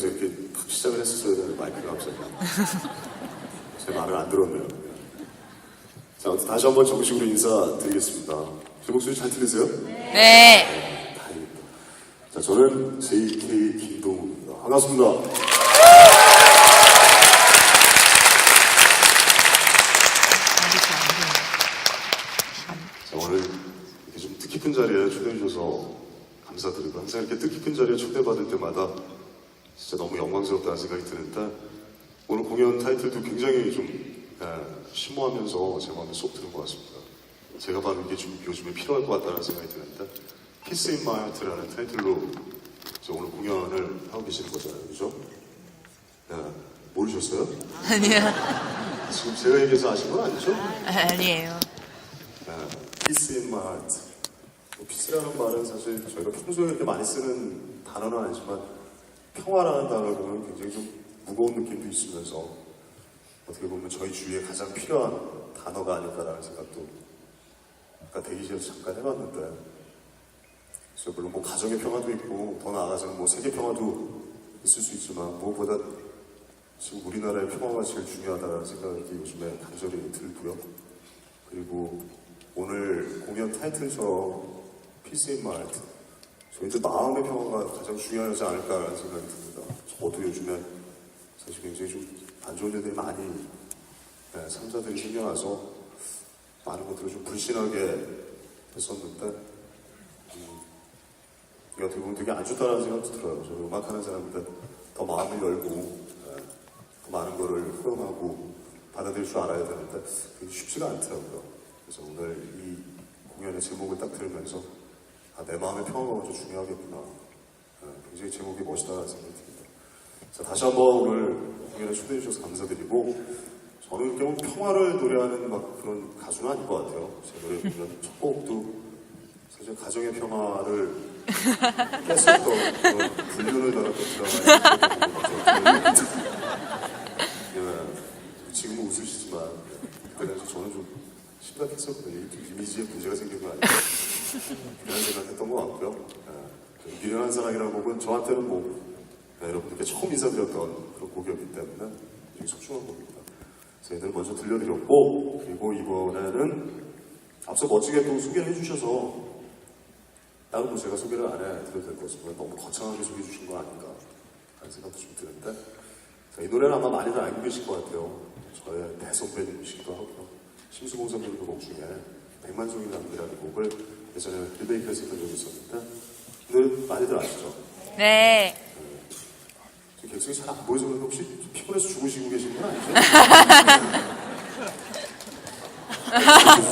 여기서 이렇게 탁 시작을 했었어야 되는 마이크가 갑자기. 제 말을 안 들었네요. 자, 다시 한번 정식으로 인사드리겠습니다. 제 목소리 잘 들리세요? 네. 다행입니다. 자, 저는 JK 김동우입니다. 반갑습니다. 자, 오늘 이렇게 좀 뜻깊은 자리에 초대해 주셔서 감사드리고 항상 이렇게 뜻깊은 자리에 초대받을 때마다 진짜 너무 영광스럽다는 생각이 드는데 오늘 공연 타이틀도 굉장히 좀 예, 심오하면서 제 마음에 쏙 드는 것 같습니다. 제가 바로 이게 좀 요즘에 필요할 것 같다는 생각이 드는데 Peace in My Heart라는 타이틀로 저 오늘 공연을 하고 계시는 거잖아요. 그죠? 예, 모르셨어요? 아니요. 지금 제가 얘기해서 아신 건 아니죠? 아니에요. Peace in my heart. 뭐 peace라는 말은 사실 저희가 평소에 이렇게 많이 쓰는 단어는 아니지만 평화라는 보면 굉장히 좀 무거운 느낌도 있으면서 어떻게 보면 저희 주위에 가장 필요한 단어가 아닐까라는 생각도 아까 대기실에서 잠깐 해봤는데 그래서 물론 뭐 가정의 평화도 있고 더 나아가서는 뭐 세계 평화도 있을 수 있지만 무엇보다 지금 우리나라의 평화가 제일 중요하다는 생각이 요즘에 간절히 들고요. 그리고 오늘 공연 타이틀처럼 Peace in my heart 저희들 마음의 평화가 가장 중요하지 않을까라는 생각이 듭니다. 저도 요즘에 사실 굉장히 좀 안 좋은 일들이 많이 네, 상자들이 생겨나서 많은 것들을 좀 불신하게 했었는데 음, 이게 어떻게 보면 되게 안 좋다는 생각도 들어요. 저 음악하는 사람인데 더 마음을 열고 네, 더 많은 거를 허용하고 받아들일 줄 알아야 되는데 그게 쉽지가 않더라고요. 그래서 오늘 이 공연의 제목을 딱 들으면서 아, 내 마음의 평화가 먼저 중요하겠구나. 네, 굉장히 제목이 멋있다는 생각이 듭니다. 자, 다시 한번 오늘 공연에 초대해 주셔서 감사드리고 저는 뭐 평화를 노래하는 막 그런 가수는 아닌 것 같아요. 제 노래 보면 첫 곡도 사실 가정의 평화를 깼었던 그런 불륜을 달았던 드라마에 예, 지금은 웃으시지만 그때는 저는 좀 심각했었거든요. 이 이미지에 문제가 생긴 거 아니에요? 그런 생각했던 것 같고요. 예, 미련한 사랑이라는 곡은 저한테는 뭐 예, 여러분들께 처음 인사드렸던 그런 곡이었기 때문에 되게 소중한 곡입니다. 저희들 먼저 들려드렸고 그리고 이번에는 앞서 멋지게 또 소개를 해주셔서 다른 뭐 제가 소개를 안 해드려도 될 것 같습니다. 너무 거창하게 소개해 주신 거 아닌가 하는 생각도 좀 드는데 자, 이 노래는 아마 많이들 알고 계실 것 같아요. 저의 대선배님이시기도 하고요. 심수봉 선배님 곡 중에 백만송이 남기라는 곡을 예전에 빌베이크에서 했던 적이 있었는데 이 노래 많이들 아시죠? 네. 지금 객석이 잘 안 보여서 그런데 혹시 좀 피곤해서 죽으시고 계신 건 아니죠?